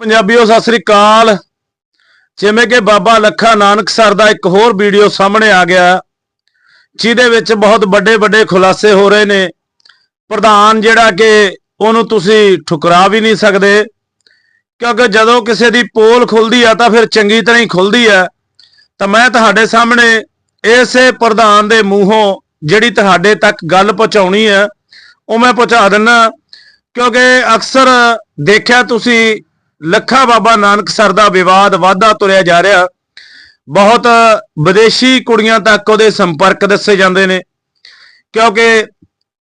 ਪੰਜਾਬੀਓ, ਸਤਿ ਸ੍ਰੀ ਅਕਾਲ। ਜਿਵੇਂ ਕਿ ਬਾਬਾ ਲੱਖਾ ਨਾਨਕ ਸਰ ਦਾ ਇੱਕ ਹੋਰ ਵੀਡੀਓ ਸਾਹਮਣੇ ਆ ਗਿਆ, ਜਿਹਦੇ ਵਿੱਚ ਬਹੁਤ ਵੱਡੇ ਵੱਡੇ ਖੁਲਾਸੇ ਹੋ ਰਹੇ ਨੇ। ਪ੍ਰਧਾਨ ਜਿਹੜਾ ਕਿ ਉਹਨੂੰ ਤੁਸੀਂ ਠੁਕਰਾ ਵੀ ਨਹੀਂ ਸਕਦੇ, ਕਿਉਂਕਿ ਜਦੋਂ ਕਿਸੇ ਦੀ ਪੋਲ ਖੁੱਲਦੀ ਆ ਤਾਂ ਫਿਰ ਚੰਗੀ ਤਰ੍ਹਾਂ ਹੀ ਖੁੱਲਦੀ ਆ। ਤਾਂ ਮੈਂ ਤੁਹਾਡੇ ਸਾਹਮਣੇ ਇਸੇ ਪ੍ਰਧਾਨ ਦੇ ਮੂੰਹੋਂ ਜਿਹੜੀ ਤੁਹਾਡੇ ਤੱਕ ਗੱਲ ਪਹੁੰਚਾਉਣੀ ਹੈ ਉਹ ਮੈਂ ਪਹੁੰਚਾ ਦਿੰਨਾ, ਕਿਉਂਕਿ ਅਕਸਰ ਦੇਖਿਆ ਤੁਸੀਂ ਲੱਖਾ ਬਾਬਾ ਨਾਨਕ ਸਰ ਦਾ ਵਿਵਾਦ ਵਾਧਾ ਤੁਰਿਆ ਜਾ ਰਿਹਾ। ਬਹੁਤ ਵਿਦੇਸ਼ੀ ਕੁੜੀਆਂ ਤੱਕ ਉਹਦੇ ਸੰਪਰਕ ਦੱਸੇ ਜਾਂਦੇ ਨੇ। ਕਿਉਂਕਿ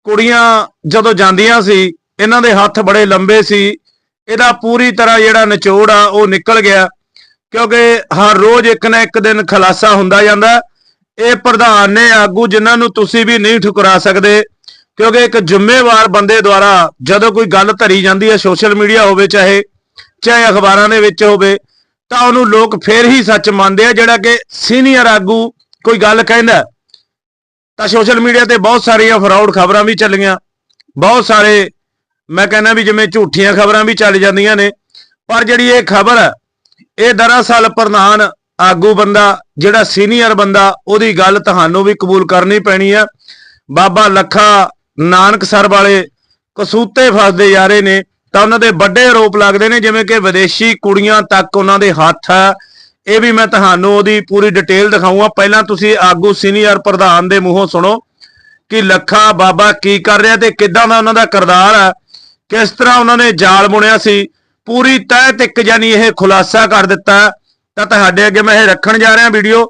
ਕੁੜੀਆਂ ਜਦੋਂ ਜਾਂਦੀਆਂ ਸੀ, ਇਹਨਾਂ ਦੇ ਹੱਥ ਬੜੇ ਲੰਬੇ ਸੀ। ਇਹਦਾ ਪੂਰੀ ਤਰ੍ਹਾਂ ਜਿਹੜਾ ਨਿਚੋੜ ਆ, ਉਹ ਨਿਕਲ ਗਿਆ। ਕਿਉਂਕਿ ਹਰ ਰੋਜ਼ ਇੱਕ ਨਾ ਇੱਕ ਦਿਨ ਖਲਾਸਾ ਹੁੰਦਾ ਜਾਂਦਾ। ਇਹ ਪ੍ਰਧਾਨ ਨੇ ਆਗੂ ਜਿਨ੍ਹਾਂ ਨੂੰ ਤੁਸੀਂ ਵੀ ਨਹੀਂ ਠੁਕਰਾ ਸਕਦੇ, ਕਿਉਂਕਿ ਇੱਕ ਜ਼ਿੰਮੇਵਾਰ ਬੰਦੇ ਦੁਆਰਾ ਜਦੋਂ ਕੋਈ ਗੱਲ ਧਰੀ ਜਾਂਦੀ ਹੈ, ਸੋਸ਼ਲ ਮੀਡੀਆ ਹੋਵੇ ਚਾਹੇ ਚਾਹੇ ਅਖਬਾਰਾਂ ਦੇ ਵਿੱਚ ਹੋਵੇ, ਤਾਂ ਉਹਨੂੰ ਲੋਕ ਫੇਰ ਹੀ ਸੱਚ ਮੰਨਦੇ ਆ, ਜਿਹੜਾ ਕਿ ਸੀਨੀਅਰ ਆਗੂ ਕੋਈ ਗੱਲ ਕਹਿੰਦਾ। ਤਾਂ ਸੋਸ਼ਲ ਮੀਡੀਆ ਤੇ ਬਹੁਤ ਸਾਰੀਆਂ ਫਰਾਡ ਖਬਰਾਂ ਵੀ ਚੱਲੀਆਂ। ਬਹੁਤ ਸਾਰੇ, ਮੈਂ ਕਹਿੰਦਾ ਵੀ ਜਿਵੇਂ ਝੂਠੀਆਂ ਖਬਰਾਂ ਵੀ ਚੱਲ ਜਾਂਦੀਆਂ ਨੇ। ਪਰ ਜਿਹੜੀ ਇਹ ਖਬਰ ਹੈ ਇਹ ਦਰਅਸਲ ਪ੍ਰਧਾਨ ਆਗੂ ਬੰਦਾ, ਜਿਹੜਾ ਸੀਨੀਅਰ ਬੰਦਾ, ਉਹਦੀ ਗੱਲ ਤੁਹਾਨੂੰ ਵੀ ਕਬੂਲ ਕਰਨੀ ਪੈਣੀ ਆ। ਬਾਬਾ ਲੱਖਾ ਨਾਨਕ ਸਰ ਵਾਲੇ ਕਸੂਤੇ ਫਸਦੇ ਜਾ ਰਹੇ ਨੇ। ਤਾਂ ਉਹਨਾਂ ਦੇ ਵੱਡੇ ਆਰੋਪ ਲੱਗਦੇ ਨੇ ਜਿਵੇਂ ਕਿ ਵਿਦੇਸ਼ੀ ਕੁੜੀਆਂ ਤੱਕ ਉਹਨਾਂ ਦੇ ਹੱਥ ਆ ਇਹ ਵੀ ਮੈਂ ਤੁਹਾਨੂੰ ਉਹਦੀ ਪੂਰੀ ਡਿਟੇਲ ਦਿਖਾਊਂਗਾ। ਪਹਿਲਾਂ ਤੁਸੀਂ ਆਗੂ ਸੀਨੀਅਰ ਪ੍ਰਧਾਨ ਦੇ ਮੂੰਹੋਂ ਸੁਣੋ ਕਿ ਲੱਖਾ ਬਾਬਾ ਕੀ ਕਰ ਰਿਹਾ ਤੇ ਕਿੱਦਾਂ ਦਾ ਉਹਨਾਂ ਦਾ ਕਿਰਦਾਰ ਆ ਕਿਸ ਤਰ੍ਹਾਂ ਉਹਨਾਂ ਨੇ ਜਾਲ ਬੁਣਿਆ ਸੀ। ਪੂਰੀ ਤਹਿ ਤੱਕ ਜਾਨੀ ਇਹ ਖੁਲਾਸਾ ਕਰ ਦਿੱਤਾ ਤਾਂ ਤੁਹਾਡੇ ਅੱਗੇ ਮੈਂ ਇਹ ਰੱਖਣ ਜਾ ਰਿਹਾ ਵੀਡੀਓ।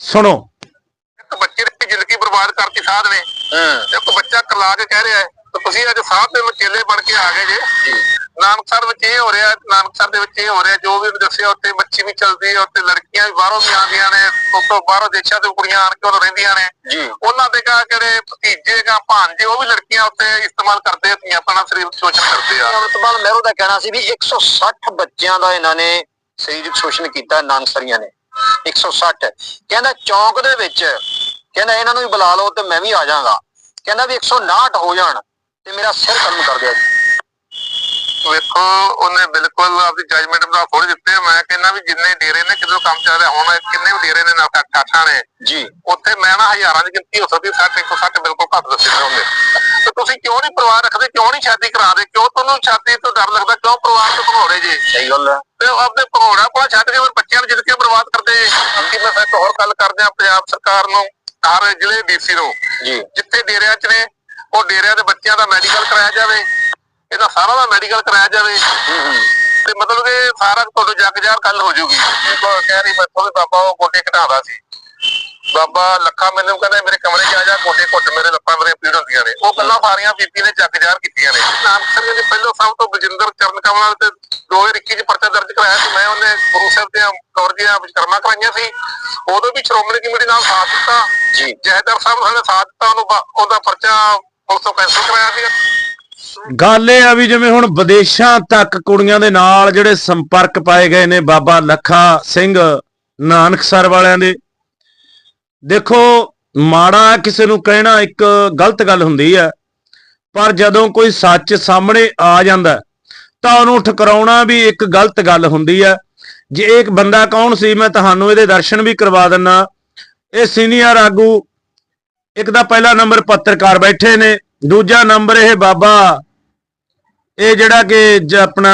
ਸੁਣੋ। ਇੱਕ ਬੱਚੇ ਦੀ ਜ਼ਿੰਦਗੀ ਬਰਬਾਦ ਕਰਤੀ ਸਾਧ ਨੇ। ਇੱਕ ਬੱਚਾ ਕਰਲਾ ਕੇ ਕਹਿ ਰਿਹਾ ਹੈ ਤੁਸੀਂ ਅੱਜ ਸਾਧ ਦੇ ਵਿਚੇਲੇ ਬਣ ਕੇ ਆ ਗਏ ਜੇ। ਨਾਨਕਸਰ ਵਿੱਚ ਇਹ ਹੋ ਰਿਹਾ ਨਾਨਕਸਰ ਦੇ ਵਿੱਚ ਇਹ ਹੋ ਰਿਹਾ ਜੋ ਵੀ ਦੱਸਿਆ ਉੱਤੇ ਬੱਚੀ ਵੀ ਚੱਲਦੀ ਹੈ ਉੱਤੇ ਲੜਕੀਆਂ ਵੀ ਬਾਹਰੋਂ ਵੀ ਆਉਂਦੀਆਂ ਨੇ ਉੱਤੋਂ ਬਾਹਰੋਂ ਦੇਸ਼ਾਂ ਤੋਂ ਕੁੜੀਆਂ ਆਣ ਕੇ ਉਹ ਰਹਿੰਦੀਆਂ ਨੇ। ਉਹਨਾਂ ਦੇ ਕਾ ਜਿਹੜੇ ਭਤੀਜੇ ਕਾ ਭਾਂਜੇ ਉਹ ਵੀ ਲੜਕੀਆਂ ਉੱਤੇ ਇਸਤੇਮਾਲ ਕਰਦੇ ਆ ਧੀਆਂ ਆਪਣਾ ਸਰੀਰ ਸ਼ੋਸ਼ਣ ਕਰਦੇ ਆ। ਅਮਰਤਪਾਲ ਮਹਿਰੋ ਦਾ ਕਹਿਣਾ ਸੀ ਵੀ 160 ਬੱਚਿਆਂ ਦਾ ਇਹਨਾਂ ਨੇ ਸਰੀਰਕ ਸ਼ੋਸ਼ਣ ਕੀਤਾ ਨਾਨਕਸਰੀਆਂ ਨੇ। 160 ਕਹਿੰਦਾ ਚੌਂਕ ਦੇ ਵਿੱਚ ਕਹਿੰਦਾ ਇਹਨਾਂ ਨੂੰ ਵੀ ਬੁਲਾ ਲਓ ਤੇ ਮੈਂ ਵੀ ਆ ਜਾਵਾਂਗਾ। ਕਹਿੰਦਾ ਵੀ 159 ਹੋ ਜਾਣ। ਤੇ ਮੇਰਾ ਸਿਰ ਕਲਮ ਕਰ ਦਿਆ ਜੀ। ਵੇਖੋ ਉਹਨੇ ਬਿਲਕੁਲ ਆਪਦੀ ਜਜਮੈਂਟ ਦਾ ਫੋੜ ਦਿੱਤੇ। ਮੈਂ ਕਹਿੰਦਾ ਵੀ ਜਿੰਨੇ ਡੇਰੇ ਨੇ ਕਿਦੋਂ ਕੰਮ ਚੱਲ ਰਿਹਾ? ਹੁਣ ਕਿੰਨੇ ਵੀ ਡੇਰੇ ਨੇ ਨਾ ਕਾਠਾਂ ਨੇ? ਜੀ। ਉੱਥੇ ਮੈਂ ਨਾ ਹਜ਼ਾਰਾਂ ਦੀ ਗਿਣਤੀ ਹੋ ਸਕਦੀ 60 160 ਬਿਲਕੁਲ ਘੱਟ ਦੱਸੇ ਨੇ ਉਹਨੇ। ਤੇ ਤੁਸੀਂ ਕਿਉਂ ਨਹੀਂ ਪਰਿਵਾਰ ਰੱਖਦੇ? ਕਿਉਂ ਨਹੀਂ ਸ਼ਾਦੀ ਕਰਾ ਦੇ? ਕਿਉਂ ਤੁਹਾਨੂੰ ਸ਼ਾਦੀ ਤੋਂ ਡਰ ਲੱਗਦਾ? ਕਿਉਂ ਪਰਿਵਾਰ ਤੋਂ ਭਗੌੜੇ ਜੇ? ਸਹੀ ਗੱਲ ਹੈ। ਤੇ ਆਪਣੇ ਭਗੌੜਾ ਕੋਲ ਛੱਡ ਕੇ ਬੱਚਿਆਂ ਨੂੰ ਜਿੱਦ ਕੇ ਬਰਬਾਦ ਕਰਦੇ ਜੇ। ਕਿ ਮੈਂ ਫਿਰ ਇੱਕ ਹੋਰ ਗੱਲ ਕਰਦੇ ਆ ਪੰਜਾਬ ਸਰਕਾਰ ਨੂੰ ਹਰ ਜ਼ਿਲ੍ਹੇ ਡੀਸੀ ਨੂੰ। ਜੀ। ਜਿੱਥੇ ਡੇਰਿਆਂ 'ਚ ਨੇ ਉਹ ਡੇਰਿਆਂ ਦੇ ਬੱਚਿਆਂ ਦਾ ਮੈਡੀਕਲ ਕਰਾਇਆ ਜਾਵੇ ਇਹਦਾ ਸਾਰਾ ਦਾ ਮੈਡੀਕਲ ਕਰਾਇਆ ਜਾਵੇ ਤੇ ਮਤਲਬ ਕਿ ਸਾਰਾ ਤੁਹਾਡੇ ਜੱਗ ਜਾਰ ਕੱਲ ਹੋ ਉਹ ਕਹਿ ਰਹੀ ਮੈਂ ਵੀ ਬਾਬਾ ਉਹ ਗੋਡੇ ਘਟਾਉਂਦਾ ਸੀ। ਬਾਬਾ ਲੱਖਾ ਮੈਨੂੰ ਕਹਿੰਦਾ ਮੇਰੇ ਕਮਰੇ 'ਚ ਆ ਜਾ ਗੋਡੇ ਘੁੱਟ ਮੇਰੇ ਲੱਤਾਂ ਮੇਰੇ ਪੀੜ ਹੁੰਦੀਆਂ ਨੇ। ਉਹ ਗੱਲਾਂ ਸਾਰੀਆਂ ਬੀਬੀ ਨੇ ਜੱਗ ਜਾਰ ਕੀਤੀਆਂ ਨੇ। ਨਾਨਕਸਰ ਨੇ ਪਹਿਲਾਂ ਸਭ ਤੋਂ ਬਲਜਿੰਦਰ ਚਰਨ ਕਮਲ ਤੇ 2021 ਚ ਪਰਚਾ ਦਰਜ ਕਰਾਇਆ ਸੀ। ਮੈਂ ਉਹਨੇ ਗੁਰੂ ਸਾਹਿਬ ਦੇ ਕੌਰ ਦੀਆਂ ਵਿਸ਼ਕਰਮਾ ਕਰਾਈਆਂ ਸੀ। ਉਦੋਂ ਵੀ ਸ਼੍ਰੋਮਣੀ ਕਮੇਟੀ ਨਾਲ ਸਾਥ ਦਿੱਤਾ। ਜੀ। ਜਹਦਰ ਸਾਹਿਬ ਨੇ ਸਾਥ ਦਿੱਤਾ ਉਹਨੂੰ ਉਹਦਾ ਪਰਚਾ ਪੁਲਿਸ ਤੋਂ ਕੈਂਸਲ ਕਰਾਇਆ ਸੀ ਗੱਲ ਇਹ ਆ ਵੀ ਜਿਵੇਂ ਹੁਣ ਵਿਦੇਸ਼ਾਂ ਤੱਕ ਕੁੜੀਆਂ ਦੇ ਨਾਲ ਜਿਹੜੇ ਸੰਪਰਕ ਪਾਏ ਗਏ ਨੇ ਬਾਬਾ ਲੱਖਾ ਸਿੰਘ ਨਾਨਕਸਰ ਵਾਲਿਆਂ ਦੇ, ਦੇਖੋ ਮਾੜਾ ਕਿਸੇ ਨੂੰ ਕਹਿਣਾ ਇੱਕ ਗਲਤ ਗੱਲ ਹੁੰਦੀ ਹੈ, ਪਰ ਜਦੋਂ ਕੋਈ ਸੱਚ ਸਾਹਮਣੇ ਆ ਜਾਂਦਾ ਤਾਂ ਉਹਨੂੰ ਠਕਰਾਉਣਾ ਵੀ ਇੱਕ ਗਲਤ ਗੱਲ ਹੁੰਦੀ ਹੈ। ਜੇ ਇਹ ਇੱਕ ਬੰਦਾ ਕੌਣ ਸੀ, ਮੈਂ ਤੁਹਾਨੂੰ ਇਹਦੇ ਦਰਸ਼ਨ ਵੀ ਕਰਵਾ ਦਿੰਨਾ। ਇਹ ਸੀਨੀਅਰ ਆਗੂ ਇੱਕ ਦਾ ਪਹਿਲਾ ਨੰਬਰ ਪੱਤਰਕਾਰ ਬੈਠੇ ਨੇ, ਦੂਜਾ ਨੰਬਰ ਇਹ ਬਾਬਾ, ਇਹ ਜਿਹੜਾ ਕਿ ਆਪਣਾ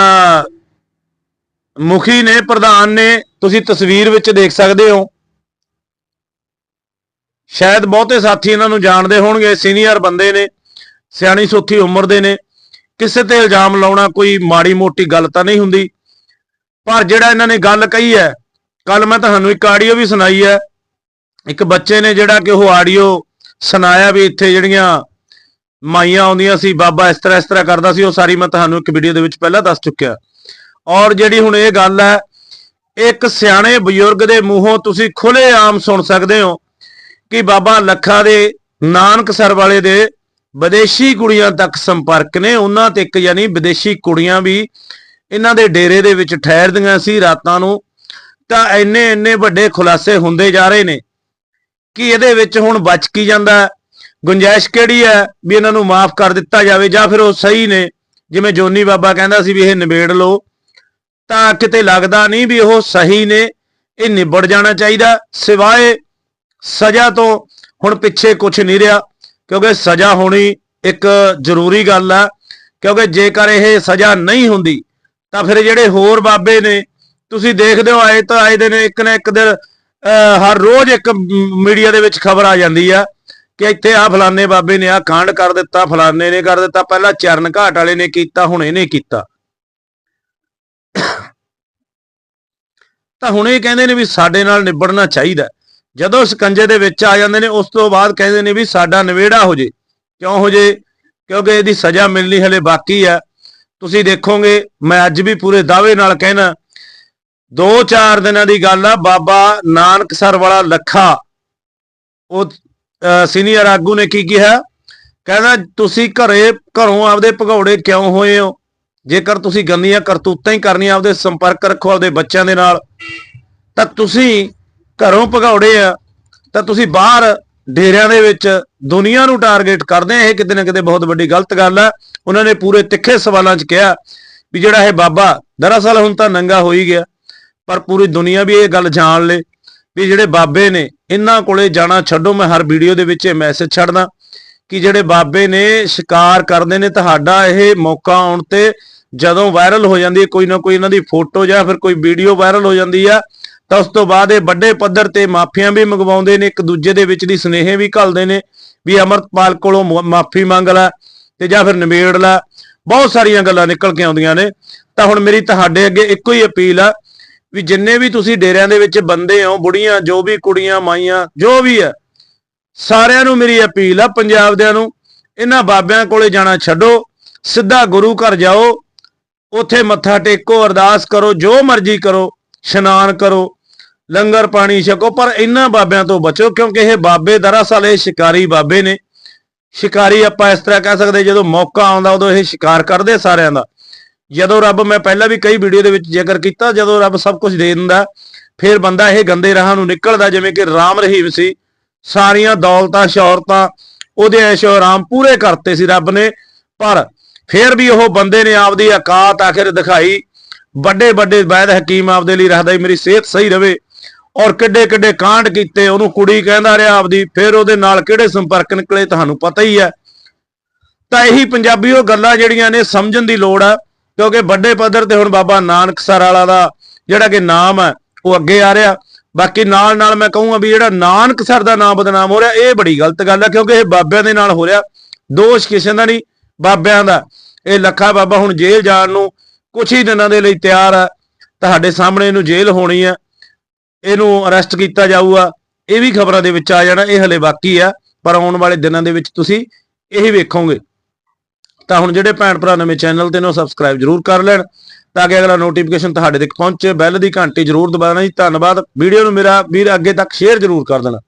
ਮੁਖੀ ਨੇ, ਪ੍ਰਧਾਨ ਨੇ, ਤੁਸੀਂ ਤਸਵੀਰ ਵਿੱਚ ਦੇਖ ਸਕਦੇ ਹੋ। ਸ਼ਾਇਦ ਬਹੁਤੇ ਸਾਥੀ ਇਹਨਾਂ ਨੂੰ ਜਾਣਦੇ ਹੋਣਗੇ, ਸੀਨੀਅਰ ਬੰਦੇ ਨੇ, ਸਿਆਣੀ ਸੁੱਥੀ ਉਮਰ ਦੇ ਨੇ। ਕਿਸੇ ਤੇ ਇਲਜ਼ਾਮ ਲਾਉਣਾ ਕੋਈ ਮਾੜੀ ਮੋਟੀ ਗੱਲ ਤਾਂ ਨਹੀਂ ਹੁੰਦੀ। ਪਰ ਜਿਹੜਾ ਇਹਨਾਂ ਨੇ ਗੱਲ ਕਹੀ ਹੈ ਕੱਲ ਮੈਂ ਤੁਹਾਨੂੰ ਇੱਕ ਆਡੀਓ ਵੀ ਸੁਣਾਈ ਹੈ। ਇੱਕ ਬੱਚੇ ਨੇ ਜਿਹੜਾ ਕਿ ਉਹ ਆਡੀਓ ਸੁਣਾਇਆ ਵੀ ਇੱਥੇ ਜਿਹੜੀਆਂ ਮਾਈਆਂ ਆਉਂਦੀਆਂ ਸੀ, ਬਾਬਾ ਇਸ ਤਰ੍ਹਾਂ ਇਸ ਤਰ੍ਹਾਂ ਕਰਦਾ ਸੀ, ਉਹ ਸਾਰੀ ਮੈਂ ਤੁਹਾਨੂੰ ਇੱਕ ਵੀਡੀਓ ਦੇ ਵਿੱਚ ਪਹਿਲਾਂ ਦੱਸ ਚੁੱਕਿਆ। ਔਰ ਜਿਹੜੀ ਹੁਣ ਇਹ ਗੱਲ ਹੈ, ਇੱਕ ਸਿਆਣੇ ਬਜ਼ੁਰਗ ਦੇ ਮੂੰਹੋਂ ਤੁਸੀਂ ਖੁੱਲੇ ਆਮ ਸੁਣ ਸਕਦੇ ਹੋ ਕਿ ਬਾਬਾ ਲੱਖਾਂ ਦੇ ਨਾਨਕਸਰ ਵਾਲੇ ਦੇ ਵਿਦੇਸ਼ੀ ਕੁੜੀਆਂ ਤੱਕ ਸੰਪਰਕ ਨੇ। ਉਹਨਾਂ ਤੇ ਇੱਕ ਯਾਨੀ ਵਿਦੇਸ਼ੀ ਕੁੜੀਆਂ ਵੀ ਇਹਨਾਂ ਦੇ ਡੇਰੇ ਦੇ ਵਿੱਚ ਠਹਿਰਦੀਆਂ ਸੀ ਰਾਤਾਂ ਨੂੰ। ਤਾਂ ਇੰਨੇ ਇੰਨੇ ਵੱਡੇ ਖੁਲਾਸੇ ਹੁੰਦੇ ਜਾ ਰਹੇ ਨੇ। ਕਿ ਇਹਦੇ ਵਿੱਚ ਹੁਣ ਬਚ ਕੀ ਜਾਂਦਾ ਗੁੰਜਾਇਸ਼ ਕਿਹੜੀ ਹੈ ਵੀ ਇਹਨਾਂ ਨੂੰ ਮਾਫ ਕਰ ਦਿੱਤਾ ਜਾਵੇ ਜਾਂ ਫਿਰ ਉਹ ਸਹੀ ਨੇ? ਜਿਵੇਂ ਜੋਨੀ ਬਾਬਾ ਕਹਿੰਦਾ ਸੀ ਵੀ ਇਹ ਨਿਬੇੜ ਲਓ। ਤਾਂ ਕਿਤੇ ਲੱਗਦਾ ਨਹੀਂ ਵੀ ਉਹ ਸਹੀ ਨੇ। ਇਹ ਨਿਬੜ ਜਾਣਾ ਚਾਹੀਦਾ। ਸਿਵਾਏ ਸਜ਼ਾ ਤੋਂ ਹੁਣ ਪਿੱਛੇ ਕੁਝ ਨਹੀਂ ਰਿਹਾ। ਕਿਉਂਕਿ ਸਜ਼ਾ ਹੋਣੀ ਇੱਕ ਜ਼ਰੂਰੀ ਗੱਲ ਆ। ਕਿਉਂਕਿ ਜੇਕਰ ਇਹ ਸਜ਼ਾ ਨਹੀਂ ਹੁੰਦੀ, ਤਾਂ ਫਿਰ ਜਿਹੜੇ ਹੋਰ ਬਾਬੇ ਨੇ, ਤੁਸੀਂ ਦੇਖਦੇ ਹੋ ਆਏ ਤਾਂ ਆਏ ਦੇ ਨੇ ਇੱਕ ਨਾ ਇੱਕ ਦਿਨ ਹਰ ਰੋਜ਼ ਇੱਕ ਮੀਡੀਆ ਦੇ ਵਿੱਚ ਖਬਰ ਆ ਜਾਂਦੀ ਆ ਕਿ ਇੱਥੇ ਆ ਫਲਾਣੇ ਬਾਬੇ ਨੇ ਆ ਕਾਂਡ ਕਰ ਦਿੱਤਾ, ਫਲਾਣੇ ਨੇ ਕਰ ਦਿੱਤਾ, ਪਹਿਲਾਂ ਚਰਨ ਘਾਟ ਵਾਲੇ ਨੇ ਕੀਤਾ, ਹੁਣ ਇਹਨੇ ਕੀਤਾ। ਤਾਂ ਹੁਣ ਇਹ ਕਹਿੰਦੇ ਨੇ ਵੀ ਸਾਡੇ ਨਾਲ ਨਿਬੜਨਾ ਚਾਹੀਦਾ। ਜਦੋਂ ਸਕੰਜੇ ਦੇ ਵਿੱਚ ਆ ਜਾਂਦੇ ਨੇ, ਉਸ ਤੋਂ ਬਾਅਦ ਕਹਿੰਦੇ ਨੇ ਵੀ ਸਾਡਾ ਨਵੇੜਾ ਹੋ ਜੇ। ਕਿਉਂ ਹੋ ਜੇ? ਕਿਉਂਕਿ ਇਹਦੀ ਸਜ਼ਾ ਮਿਲਣੀ ਹਲੇ ਬਾਕੀ ਆ। ਤੁਸੀਂ ਦੇਖੋਗੇ, ਮੈਂ ਅੱਜ ਵੀ ਪੂਰੇ ਦਾਅਵੇ ਨਾਲ ਕਹਿਣਾ ਦੋ ਚਾਰ ਦਿਨਾਂ ਦੀ ਗੱਲ ਆ, ਬਾਬਾ ਨਾਨਕ ਸਰ ਵਾਲਾ ਲੱਖਾ। ਉਹ ਸੀਨੀਅਰ ਆਗੂ ਨੇ ਕੀ ਕਿਹਾ? ਕਹਿੰਦਾ, ਤੁਸੀਂ ਘਰੇ, ਘਰੋਂ ਆਪਦੇ ਭਗੌੜੇ ਕਿਉਂ ਹੋਏ ਹੋ? ਜੇਕਰ ਤੁਸੀਂ ਗੰਦੀਆਂ ਕਰਤੂਤਾਂ ਹੀ ਕਰਨੀਆਂ ਆਪਦੇ ਸੰਪਰਕ ਰੱਖੋ ਆਪਦੇ ਬੱਚਿਆਂ ਦੇ ਨਾਲ, ਤਾਂ ਤੁਸੀਂ ਘਰੋਂ ਭਗੌੜੇ ਆ, ਤਾਂ ਤੁਸੀਂ ਬਾਹਰ ਡੇਰਿਆਂ ਦੇ ਵਿੱਚ ਦੁਨੀਆ ਨੂੰ ਟਾਰਗੇਟ ਕਰਦੇ ਆ। ਇਹ ਕਿਤੇ ਨਾ ਕਿਤੇ ਬਹੁਤ ਵੱਡੀ ਗਲਤ ਗੱਲ ਆ। ਉਹਨਾਂ ਨੇ ਪੂਰੇ ਤਿੱਖੇ ਸਵਾਲਾਂ 'ਚ ਕਿਹਾ ਵੀ ਜਿਹੜਾ ਇਹ ਬਾਬਾ, ਦਰਅਸਲ ਹੁਣ ਤਾਂ ਨੰਗਾ ਹੋ ਹੀ ਗਿਆ। ਪਰ ਪੂਰੀ ਦੁਨੀਆ ਵੀ ਇਹ ਗੱਲ ਜਾਣ ਲੇ ਵੀ ਜਿਹੜੇ ਬਾਬੇ ਨੇ, ਇਹਨਾਂ ਕੋਲੇ ਜਾਣਾ ਛੱਡੋ, ਮੈਂ ਹਰ ਵੀਡੀਓ ਦੇ ਵਿੱਚ ਇਹ ਮੈਸੇਜ ਛੱਡਦਾ ਕਿ ਜਿਹੜੇ ਬਾਬੇ ਨੇ ਸ਼ਿਕਾਰ ਕਰਦੇ ਨੇ, ਤੁਹਾਡਾ ਇਹ ਮੌਕਾ ਆਉਣ ਤੇ ਜਦੋਂ ਵਾਇਰਲ ਹੋ ਜਾਂਦੀ ਹੈ, ਕੋਈ ਨਾ ਕੋਈ ਇਹਨਾਂ ਦੀ ਫੋਟੋ ਜਾਂ ਫਿਰ ਕੋਈ ਵੀਡੀਓ ਵਾਇਰਲ ਹੋ ਜਾਂਦੀ ਆ, ਤਾਂ ਉਸ ਤੋਂ ਬਾਅਦ ਇਹ ਵੱਡੇ ਪੱਧਰ ਤੇ ਮਾਫੀਆਂ ਵੀ ਮੰਗਵਾਉਂਦੇ ਨੇ, ਇੱਕ ਦੂਜੇ ਦੇ ਵਿੱਚ ਦੀ ਸਨੇਹ ਵੀ ਘੱਲਦੇ ਨੇ ਵੀ ਅਮਰਤਪਾਲ ਕੋਲੋਂ ਮਾਫੀ ਮੰਗ ਲੈ ਤੇ ਜਾਂ ਫਿਰ ਨਿਬੇੜ ਲੈ। ਬਹੁਤ ਸਾਰੀਆਂ ਗੱਲਾਂ ਨਿਕਲ ਕੇ ਆਉਂਦੀਆਂ ਨੇ। ਤਾਂ ਹੁਣ ਮੇਰੀ ਤੁਹਾਡੇ ਅੱਗੇ ਇੱਕੋ ਹੀ ਅਪੀਲ ਆ ਵੀ ਜਿੰਨੇ ਵੀ ਤੁਸੀਂ ਡੇਰਿਆਂ ਦੇ ਵਿੱਚ ਬੰਦੇ ਹੋ, ਬੁੜੀਆਂ, ਜੋ ਵੀ ਕੁੜੀਆਂ, ਮਾਈਆਂ, ਜੋ ਵੀ ਹੈ, ਸਾਰਿਆਂ ਨੂੰ ਮੇਰੀ ਅਪੀਲ ਆ ਪੰਜਾਬ ਦਿਆਂ ਨੂੰ, ਇਹਨਾਂ ਬਾਬਿਆਂ ਕੋਲੇ ਜਾਣਾ ਛੱਡੋ, ਸਿੱਧਾ ਗੁਰੂ ਘਰ ਜਾਓ, ਉੱਥੇ ਮੱਥਾ ਟੇਕੋ, ਅਰਦਾਸ ਕਰੋ, ਜੋ ਮਰਜ਼ੀ ਕਰੋ, ਇਸ਼ਨਾਨ ਕਰੋ, ਲੰਗਰ ਪਾਣੀ ਛਕੋ, ਪਰ ਇਹਨਾਂ ਬਾਬਿਆਂ ਤੋਂ ਬਚੋ, ਕਿਉਂਕਿ ਇਹ ਬਾਬੇ ਦਰਅਸਲ ਇਹ ਸ਼ਿਕਾਰੀ ਬਾਬੇ ਨੇ। ਸ਼ਿਕਾਰੀ ਆਪਾਂ ਇਸ ਤਰ੍ਹਾਂ ਕਹਿ ਸਕਦੇ, ਜਦੋਂ ਮੌਕਾ ਆਉਂਦਾ, ਉਦੋਂ ਇਹ ਸ਼ਿਕਾਰ ਕਰਦੇ ਸਾਰਿਆਂ ਦਾ। ਜਦੋਂ ਰੱਬ ਮੈਂ ਪਹਿਲਾਂ ਵੀ ਕਈ ਵੀਡੀਓ ਦੇ ਵਿੱਚ ਜ਼ਿਕਰ ਕੀਤਾ, ਜਦੋਂ ਰੱਬ ਸਭ ਕੁਝ ਦੇ ਦਿੰਦਾ, ਫਿਰ ਬੰਦਾ ਇਹ ਗੰਦੇ ਰਾਹਾਂ ਨੂੰ ਨਿਕਲਦਾ, ਜਿਵੇਂ ਕਿ ਰਾਮ ਰਹੀਮ ਸੀ। ਸਾਰੀਆਂ ਦੌਲਤਾਂ, ਸ਼ੌਹਰਤਾਂ, ਉਹਦੇ ਐਸ਼ੋ ਆਰਾਮ ਪੂਰੇ ਕਰਤੇ ਸੀ ਰੱਬ ਨੇ। ਪਰ ਫਿਰ ਵੀ ਉਹ ਬੰਦੇ ਨੇ ਆਪਦੀ ਔਕਾਤ ਆਖਿਰ ਦਿਖਾਈ। ਵੱਡੇ ਵੱਡੇ ਵੈਦ ਹਕੀਮ ਆਪਦੇ ਲਈ ਰੱਖਦਾ ਸੀ, ਮੇਰੀ ਸਿਹਤ ਸਹੀ ਰਵੇ। ਔਰ ਕਿੱਡੇ ਕਿੱਡੇ ਕਾਂਡ ਕੀਤੇ, ਉਹਨੂੰ ਕੁੜੀ ਕਹਿੰਦਾ ਰਿਹਾ ਆਪਦੀ, ਫਿਰ ਉਹਦੇ ਨਾਲ ਕਿਹੜੇ ਸੰਪਰਕ ਨਿਕਲੇ, ਤੁਹਾਨੂੰ ਪਤਾ ਹੀ ਹੈ। ਤਾਂ ਇਹੀ ਪੰਜਾਬੀ ਉਹ ਗੱਲਾਂ ਜਿਹੜੀਆਂ ਨੇ ਸਮਝਣ ਦੀ ਲੋੜ ਆ। ਕਿਉਂਕਿ ਵੱਡੇ ਪੱਧਰ ਤੇ ਹੁਣ ਬਾਬਾ ਨਾਨਕ ਸਰ ਵਾਲਾ ਦਾ ਜਿਹੜਾ ਕਿ ਨਾਮ ਹੈ, ਉਹ ਅੱਗੇ ਆ ਰਿਹਾ। ਬਾਕੀ ਨਾਲ ਨਾਲ ਮੈਂ ਕਹੂੰਗਾ ਵੀ ਜਿਹੜਾ ਨਾਨਕ ਸਰ ਦਾ ਨਾਮ ਬਦਨਾਮ ਹੋ ਰਿਹਾ, ਇਹ ਬੜੀ ਗਲਤ ਗੱਲ ਹੈ, ਕਿਉਂਕਿ ਇਹ ਬਾਬਿਆਂ ਦੇ ਨਾਲ ਹੋ ਰਿਹਾ। ਦੋਸ਼ ਕਿਸੇ ਦਾ ਨਹੀਂ, ਬਾਬਿਆਂ ਦਾ। ਇਹ ਲੱਖਾ ਬਾਬਾ ਹੁਣ ਜੇਲ੍ਹ ਜਾਣ ਨੂੰ ਕੁਝ ਹੀ ਦਿਨਾਂ ਦੇ ਲਈ ਤਿਆਰ ਹੈ ਤੁਹਾਡੇ ਸਾਹਮਣੇ ਇਹਨੂੰ ਜੇਲ੍ਹ ਹੋਣੀ ਹੈ ਇਹਨੂੰ ਅਰੈਸਟ ਕੀਤਾ ਜਾਊਗਾ। ਇਹ ਵੀ ਖਬਰਾਂ ਦੇ ਵਿੱਚ ਆ ਜਾਣਾ, ਇਹ ਹਲੇ ਬਾਕੀ ਆ। ਪਰ ਆਉਣ ਵਾਲੇ ਦਿਨਾਂ ਦੇ ਵਿੱਚ ਤੁਸੀਂ ਇਹ ਵੇਖੋਗੇ। ਤਾਂ ਹੁਣ ਜਿਹੜੇ ਭੈਣ ਭਰਾ ਨਵੇਂ ਚੈਨਲ ਤੇ ਉਹ ਸਬਸਕ੍ਰਾਈਬ ਜਰੂਰ ਕਰ ਲੈਣ, ਤਾਂ ਕਿ ਅਗਲਾ ਨੋਟੀਫਿਕੇਸ਼ਨ ਤੁਹਾਡੇ ਤੱਕ ਪਹੁੰਚੇ, ਬੈਲ ਦੀ ਘੰਟੀ ਜਰੂਰ ਦਬਾਉਣਾ ਜੀ। ਧੰਨਵਾਦ। ਵੀਡੀਓ ਨੂੰ ਮੇਰਾ ਵੀਰ ਅੱਗੇ ਤੱਕ ਸ਼ੇਅਰ ਜਰੂਰ ਕਰ ਦੇਣਾ।